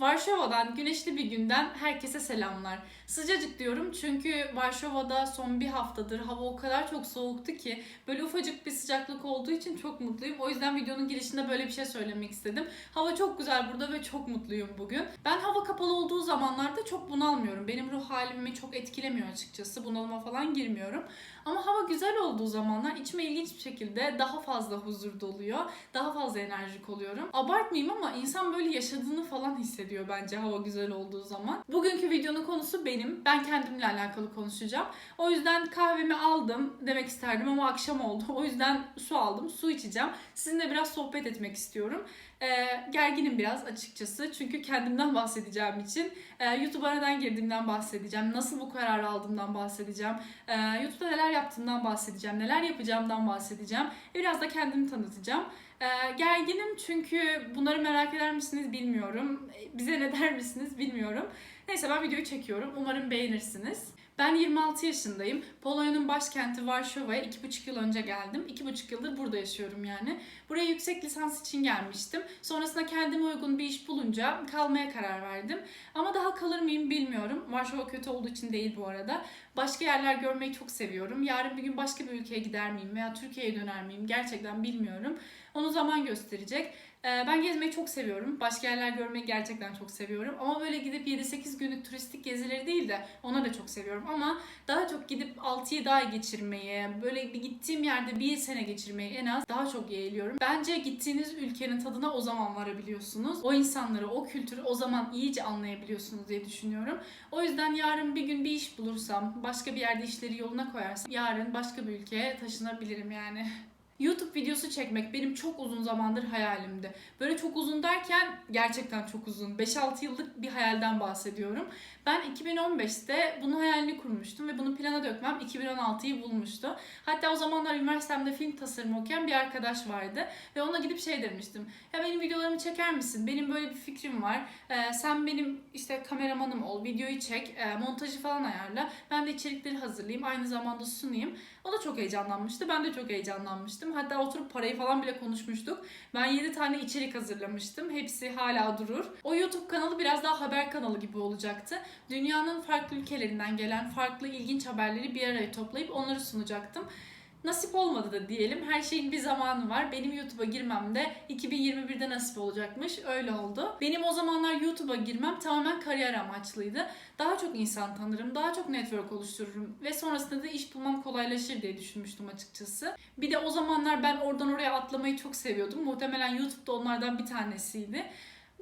Varşova'dan güneşli bir günden herkese selamlar. Sıcacık diyorum çünkü Varşova'da son bir haftadır hava o kadar çok soğuktu ki böyle ufacık bir sıcaklık olduğu için çok mutluyum. O yüzden videonun girişinde böyle bir şey söylemek istedim. Hava çok güzel burada ve çok mutluyum bugün. Ben hava kapalı olduğu zamanlarda çok bunalmıyorum. Benim ruh halimi çok etkilemiyor açıkçası. Bunalıma falan girmiyorum. Ama hava güzel olduğu zamanlar içime ilginç bir şekilde daha fazla huzur doluyor. Daha fazla enerjik oluyorum. Abartmayayım ama insan böyle yaşadığını falan hissediyor bence hava güzel olduğu zaman. Bugünkü videonun konusu benim. Ben kendimle alakalı konuşacağım. O yüzden kahvemi aldım demek isterdim ama akşam oldu. O yüzden su aldım. Su içeceğim. Sizinle biraz sohbet etmek istiyorum. Ee, gerginim biraz açıkçası. Çünkü kendimden bahsedeceğim için. Ee, YouTube'a neden girdiğimden bahsedeceğim. Nasıl bu kararı aldığımdan bahsedeceğim. Ee, YouTube'da neler yaptığımdan bahsedeceğim. Neler yapacağımdan bahsedeceğim. E, Biraz da kendimi tanıtacağım. Ee, gerginim çünkü bunları merak eder misiniz bilmiyorum. E, Bize ne der misiniz bilmiyorum. Neyse ben videoyu çekiyorum. Umarım beğenirsiniz. Ben 26 yaşındayım. Polonya'nın başkenti Varşova'ya 2,5 yıl önce geldim. 2,5 yıldır burada yaşıyorum yani. Buraya yüksek lisans için gelmiştim. Sonrasında kendime uygun bir iş bulunca kalmaya karar verdim. Ama daha kalır mıyım bilmiyorum. Varşova kötü olduğu için değil bu arada. Başka yerler görmeyi çok seviyorum. Yarın bir gün başka bir ülkeye gider miyim veya Türkiye'ye döner miyim gerçekten bilmiyorum. Onu zaman gösterecek. Ee, Ben gezmeyi çok seviyorum. Başka yerler görmeyi gerçekten çok seviyorum. Ama böyle gidip 7-8 günlük turistik gezileri değil de ona da çok seviyorum. Ama daha çok gidip 6-7 ay geçirmeyi, böyle bir gittiğim yerde bir sene geçirmeyi en az daha çok yeğliyorum. Bence gittiğiniz ülkenin tadına o zaman varabiliyorsunuz. O insanları, o kültürü o zaman iyice anlayabiliyorsunuz diye düşünüyorum. O yüzden yarın bir gün bir iş bulursam, başka bir yerde işleri yoluna koyarsam yarın başka bir ülkeye taşınabilirim yani. YouTube videosu çekmek benim çok uzun zamandır hayalimdi. Böyle çok uzun derken gerçekten çok uzun. 5-6 yıllık bir hayalden bahsediyorum. Ben 2015'te bunun hayalini kurmuştum ve bunu plana dökmem 2016'yı bulmuştu. Hatta o zamanlar üniversitemde film tasarımı okuyan bir arkadaş vardı ve ona gidip şey demiştim. Ya benim videolarımı çeker misin? Benim böyle bir fikrim var. Ee, sen benim işte kameramanım ol, videoyu çek, e, montajı falan ayarla. Ben de içerikleri hazırlayayım, aynı zamanda sunayım. O da çok heyecanlanmıştı. Ben de çok heyecanlanmıştım. Hatta oturup parayı falan bile konuşmuştuk. Ben 7 tane içerik hazırlamıştım. Hepsi hala durur. O YouTube kanalı biraz daha haber kanalı gibi olacaktı. Dünyanın farklı ülkelerinden gelen farklı ilginç haberleri bir araya toplayıp onları sunacaktım. Nasip olmadı da diyelim. Her şeyin bir zamanı var. Benim YouTube'a girmem de 2021'de nasip olacakmış. Öyle oldu. Benim o zamanlar YouTube'a girmem tamamen kariyer amaçlıydı. Daha çok insan tanırım, daha çok network oluştururum ve sonrasında da iş bulmam kolaylaşır diye düşünmüştüm açıkçası. Bir de o zamanlar ben oradan oraya atlamayı çok seviyordum. Muhtemelen YouTube'da onlardan bir tanesiydi.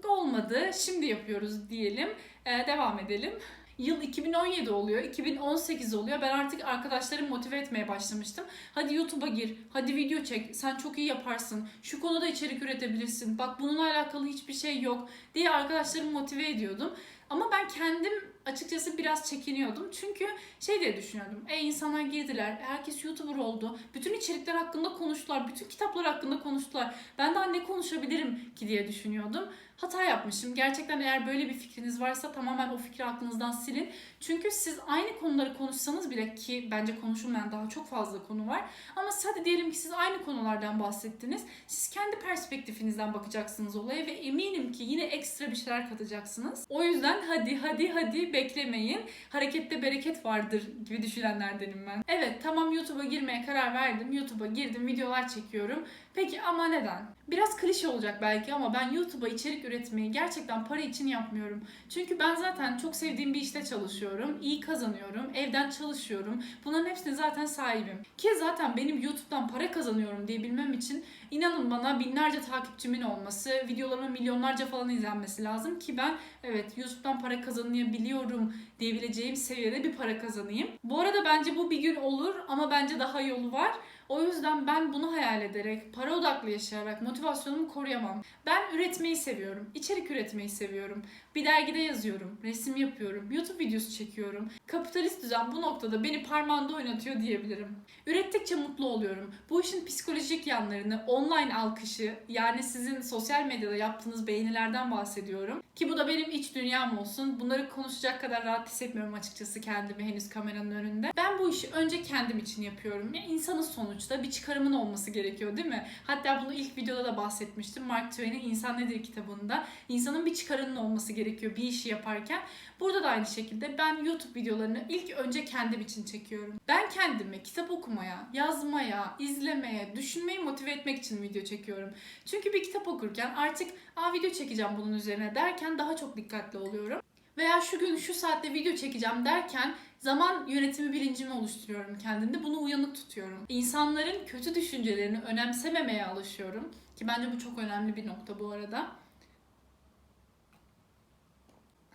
Olmadı. Şimdi yapıyoruz diyelim. Ee, devam edelim. Yıl 2017 oluyor, 2018 oluyor. Ben artık arkadaşlarımı motive etmeye başlamıştım. Hadi YouTube'a gir, hadi video çek, sen çok iyi yaparsın, şu konuda içerik üretebilirsin, bak bununla alakalı hiçbir şey yok diye arkadaşlarımı motive ediyordum. Ama ben kendim açıkçası biraz çekiniyordum. Çünkü şey diye düşünüyordum. E insanlar girdiler, herkes YouTuber oldu. Bütün içerikler hakkında konuştular, bütün kitaplar hakkında konuştular. Ben daha ne konuşabilirim ki diye düşünüyordum. Hata yapmışım. Gerçekten eğer böyle bir fikriniz varsa tamamen o fikri aklınızdan silin. Çünkü siz aynı konuları konuşsanız bile ki bence konuşulmayan daha çok fazla konu var. Ama hadi diyelim ki siz aynı konulardan bahsettiniz. Siz kendi perspektifinizden bakacaksınız olaya ve eminim ki yine ekstra bir şeyler katacaksınız. O yüzden hadi hadi hadi beklemeyin. Harekette bereket vardır gibi düşünenlerdenim ben. Evet tamam YouTube'a girmeye karar verdim. YouTube'a girdim videolar çekiyorum. Peki ama neden? Biraz klişe olacak belki ama ben YouTube'a içerik üretmeyi gerçekten para için yapmıyorum. Çünkü ben zaten çok sevdiğim bir işte çalışıyorum. iyi kazanıyorum. Evden çalışıyorum. Bunların hepsine zaten sahibim. Ki zaten benim YouTube'dan para kazanıyorum diye bilmem için inanın bana binlerce takipçimin olması, videolarımın milyonlarca falan izlenmesi lazım ki ben evet YouTube'dan para kazanabiliyorum diyebileceğim seviyede bir para kazanayım. Bu arada bence bu bir gün olur ama bence daha yolu var. O yüzden ben bunu hayal ederek, para odaklı yaşayarak motivasyonumu koruyamam. Ben üretmeyi seviyorum, içerik üretmeyi seviyorum. Bir dergide yazıyorum, resim yapıyorum, YouTube videosu çekiyorum. Kapitalist düzen bu noktada beni parmağında oynatıyor diyebilirim. Ürettikçe mutlu oluyorum. Bu işin psikolojik yanlarını, online alkışı, yani sizin sosyal medyada yaptığınız beğenilerden bahsediyorum. Ki bu da benim iç dünyam olsun. Bunları konuşacak kadar rahat hissetmiyorum açıkçası kendimi henüz kameranın önünde. Ben bu işi önce kendim için yapıyorum. Ya insanız sonuçta sonuçta. Bir çıkarımın olması gerekiyor değil mi? Hatta bunu ilk videoda da bahsetmiştim. Mark Twain'in İnsan Nedir kitabında. İnsanın bir çıkarının olması gerekiyor bir işi yaparken. Burada da aynı şekilde ben YouTube videolarını ilk önce kendim için çekiyorum. Ben kendimi kitap okumaya, yazmaya, izlemeye, düşünmeyi motive etmek için video çekiyorum. Çünkü bir kitap okurken artık Aa, video çekeceğim bunun üzerine derken daha çok dikkatli oluyorum. Veya şu gün şu saatte video çekeceğim derken zaman yönetimi bilincimi oluşturuyorum kendimde. Bunu uyanık tutuyorum. İnsanların kötü düşüncelerini önemsememeye alışıyorum. Ki bence bu çok önemli bir nokta bu arada.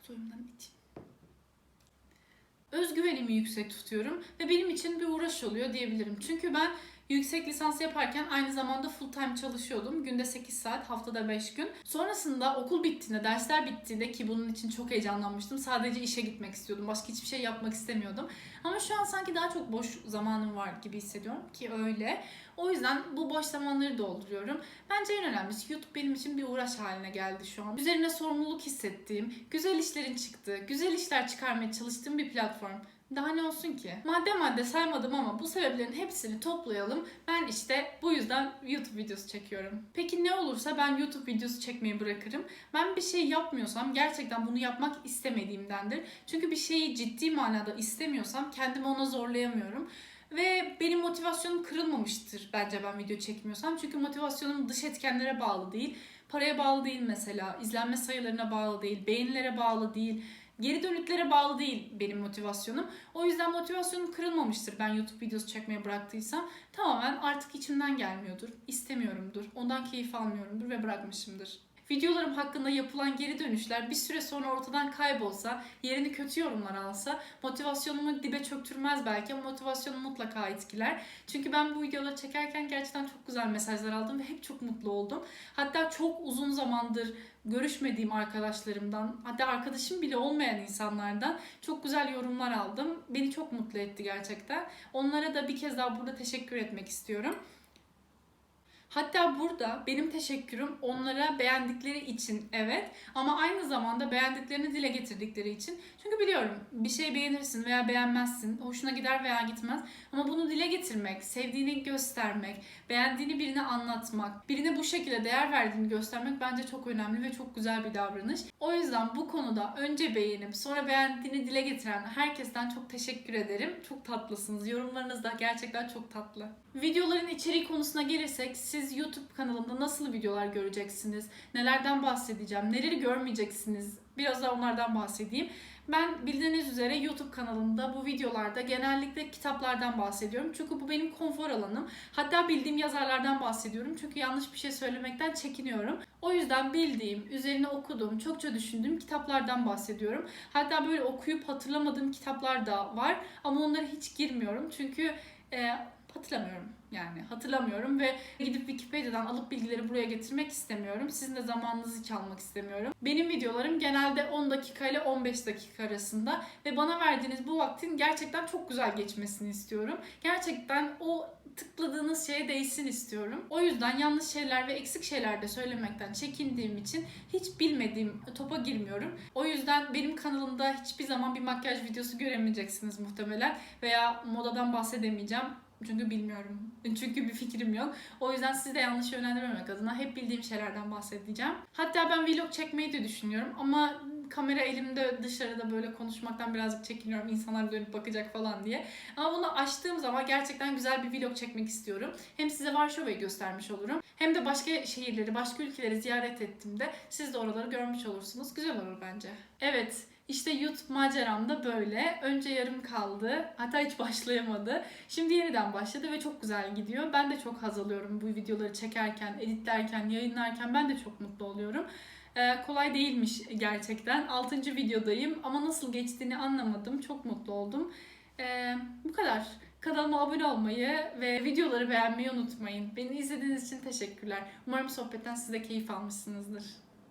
Soyumdan içeyim. Özgüvenimi yüksek tutuyorum ve benim için bir uğraş oluyor diyebilirim. Çünkü ben yüksek lisans yaparken aynı zamanda full time çalışıyordum. Günde 8 saat, haftada 5 gün. Sonrasında okul bittiğinde, dersler bittiğinde ki bunun için çok heyecanlanmıştım. Sadece işe gitmek istiyordum. Başka hiçbir şey yapmak istemiyordum. Ama şu an sanki daha çok boş zamanım var gibi hissediyorum ki öyle. O yüzden bu boş zamanları dolduruyorum. Bence en önemlisi YouTube benim için bir uğraş haline geldi şu an. Üzerine sorumluluk hissettiğim, güzel işlerin çıktığı, güzel işler çıkarmaya çalıştığım bir platform. Daha ne olsun ki? Madde madde saymadım ama bu sebeplerin hepsini toplayalım. Ben işte bu yüzden YouTube videosu çekiyorum. Peki ne olursa ben YouTube videosu çekmeyi bırakırım. Ben bir şey yapmıyorsam gerçekten bunu yapmak istemediğimdendir. Çünkü bir şeyi ciddi manada istemiyorsam kendimi ona zorlayamıyorum. Ve benim motivasyonum kırılmamıştır bence ben video çekmiyorsam. Çünkü motivasyonum dış etkenlere bağlı değil. Paraya bağlı değil mesela. izlenme sayılarına bağlı değil. Beğenilere bağlı değil. Geri dönütlere bağlı değil benim motivasyonum. O yüzden motivasyonum kırılmamıştır ben YouTube videosu çekmeye bıraktıysam. Tamamen artık içimden gelmiyordur, istemiyorumdur, ondan keyif almıyorumdur ve bırakmışımdır. Videolarım hakkında yapılan geri dönüşler bir süre sonra ortadan kaybolsa, yerini kötü yorumlar alsa, motivasyonumu dibe çöktürmez belki ama motivasyonumu mutlaka etkiler. Çünkü ben bu videoları çekerken gerçekten çok güzel mesajlar aldım ve hep çok mutlu oldum. Hatta çok uzun zamandır görüşmediğim arkadaşlarımdan, hatta arkadaşım bile olmayan insanlardan çok güzel yorumlar aldım. Beni çok mutlu etti gerçekten. Onlara da bir kez daha burada teşekkür etmek istiyorum. Hatta burada benim teşekkürüm onlara beğendikleri için evet ama aynı zamanda beğendiklerini dile getirdikleri için. Çünkü biliyorum bir şey beğenirsin veya beğenmezsin, hoşuna gider veya gitmez ama bunu dile getirmek, sevdiğini göstermek, beğendiğini birine anlatmak, birine bu şekilde değer verdiğini göstermek bence çok önemli ve çok güzel bir davranış. O yüzden bu konuda önce beğenip sonra beğendiğini dile getiren herkesten çok teşekkür ederim. Çok tatlısınız. Yorumlarınız da gerçekten çok tatlı. Videoların içeriği konusuna gelirsek siz YouTube kanalımda nasıl videolar göreceksiniz? Nelerden bahsedeceğim? Neleri görmeyeceksiniz? Biraz da onlardan bahsedeyim. Ben bildiğiniz üzere YouTube kanalımda bu videolarda genellikle kitaplardan bahsediyorum. Çünkü bu benim konfor alanım. Hatta bildiğim yazarlardan bahsediyorum. Çünkü yanlış bir şey söylemekten çekiniyorum. O yüzden bildiğim, üzerine okuduğum, çokça düşündüğüm kitaplardan bahsediyorum. Hatta böyle okuyup hatırlamadığım kitaplar da var. Ama onlara hiç girmiyorum. Çünkü e, hatırlamıyorum yani hatırlamıyorum ve gidip Wikipedia'dan alıp bilgileri buraya getirmek istemiyorum. Sizin de zamanınızı çalmak istemiyorum. Benim videolarım genelde 10 dakika ile 15 dakika arasında ve bana verdiğiniz bu vaktin gerçekten çok güzel geçmesini istiyorum. Gerçekten o tıkladığınız şeye değsin istiyorum. O yüzden yanlış şeyler ve eksik şeyler de söylemekten çekindiğim için hiç bilmediğim topa girmiyorum. O yüzden benim kanalımda hiçbir zaman bir makyaj videosu göremeyeceksiniz muhtemelen veya modadan bahsedemeyeceğim. Çünkü bilmiyorum. Çünkü bir fikrim yok. O yüzden sizi de yanlış yönlendirmemek adına hep bildiğim şeylerden bahsedeceğim. Hatta ben vlog çekmeyi de düşünüyorum ama kamera elimde dışarıda böyle konuşmaktan birazcık çekiniyorum. İnsanlar dönüp bakacak falan diye. Ama bunu açtığım zaman gerçekten güzel bir vlog çekmek istiyorum. Hem size Varşova'yı göstermiş olurum. Hem de başka şehirleri, başka ülkeleri ziyaret ettiğimde siz de oraları görmüş olursunuz. Güzel olur bence. Evet, işte YouTube maceram da böyle. Önce yarım kaldı. Hatta hiç başlayamadı. Şimdi yeniden başladı ve çok güzel gidiyor. Ben de çok haz alıyorum bu videoları çekerken, editlerken, yayınlarken. Ben de çok mutlu oluyorum. Ee, kolay değilmiş gerçekten. 6. videodayım ama nasıl geçtiğini anlamadım. Çok mutlu oldum. Ee, bu kadar. Kanalıma abone olmayı ve videoları beğenmeyi unutmayın. Beni izlediğiniz için teşekkürler. Umarım sohbetten siz de keyif almışsınızdır.